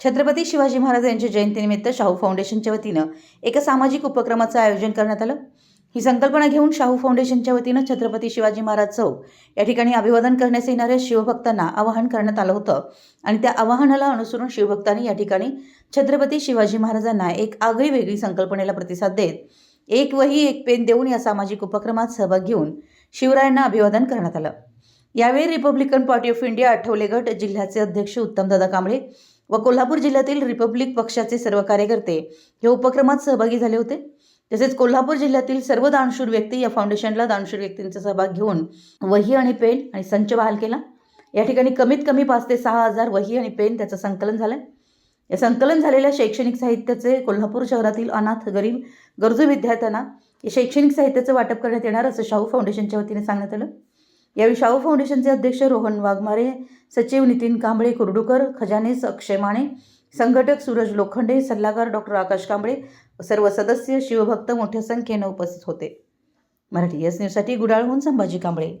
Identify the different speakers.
Speaker 1: छत्रपती शिवाजी महाराज यांच्या जयंतीनिमित्त शाहू फाउंडेशनच्या वतीनं एका सामाजिक उपक्रमाचं आयोजन करण्यात आलं. ही संकल्पना घेऊन शाहू फाउंडेशनच्या वतीनं छत्रपती शिवाजी महाराज चौक या ठिकाणी अभिवादन करण्यास येणाऱ्या शिवभक्तांना आवाहन करण्यात आलं होतं आणि त्या आवाहनाला अनुसरून शिवभक्तांनी या ठिकाणी छत्रपती शिवाजी महाराजांना एक आगळी वेगळी संकल्पनेला प्रतिसाद देत एक वही एक पेन देऊन या सामाजिक उपक्रमात सहभाग घेऊन शिवरायांना अभिवादन करण्यात आलं. यावेळी Republican party of India Athawale गट जिल्ह्याचे अध्यक्ष उत्तमदादा कांबळे व कोल्हापूर जिल्ह्यातील रिपब्लिक पक्षाचे सर्व कार्यकर्ते या उपक्रमात सहभागी झाले होते. तसेच कोल्हापूर जिल्ह्यातील सर्व दानशूर व्यक्ती या फाउंडेशनला दानशूर व्यक्तींचा सहभाग घेऊन वही आणि पेन आणि संच बहाल केला. या ठिकाणी कमीत कमी पाच ते सहा हजार वही आणि पेन त्याचं संकलन झालं या संकलन झालेल्या शैक्षणिक साहित्याचे कोल्हापूर शहरातील अनाथ गरीब गरजू विद्यार्थ्यांना शैक्षणिक साहित्याचं वाटप करण्यात येणार असं शाहू फाउंडेशनच्या वतीने सांगण्यात आलं. यावेळी शाहू फाउंडेशनचे अध्यक्ष रोहन वाघमारे सचिव नितीन कांबळे कुर्डुकर खजानीस अक्षय माने संघटक सूरज लोखंडे सल्लागार डॉक्टर आकाश कांबळे सर्व सदस्य शिवभक्त मोठ्या संख्येनं उपस्थित होते. मराठी एस न्यूजसाठी गुडाळहून संभाजी कांबळे.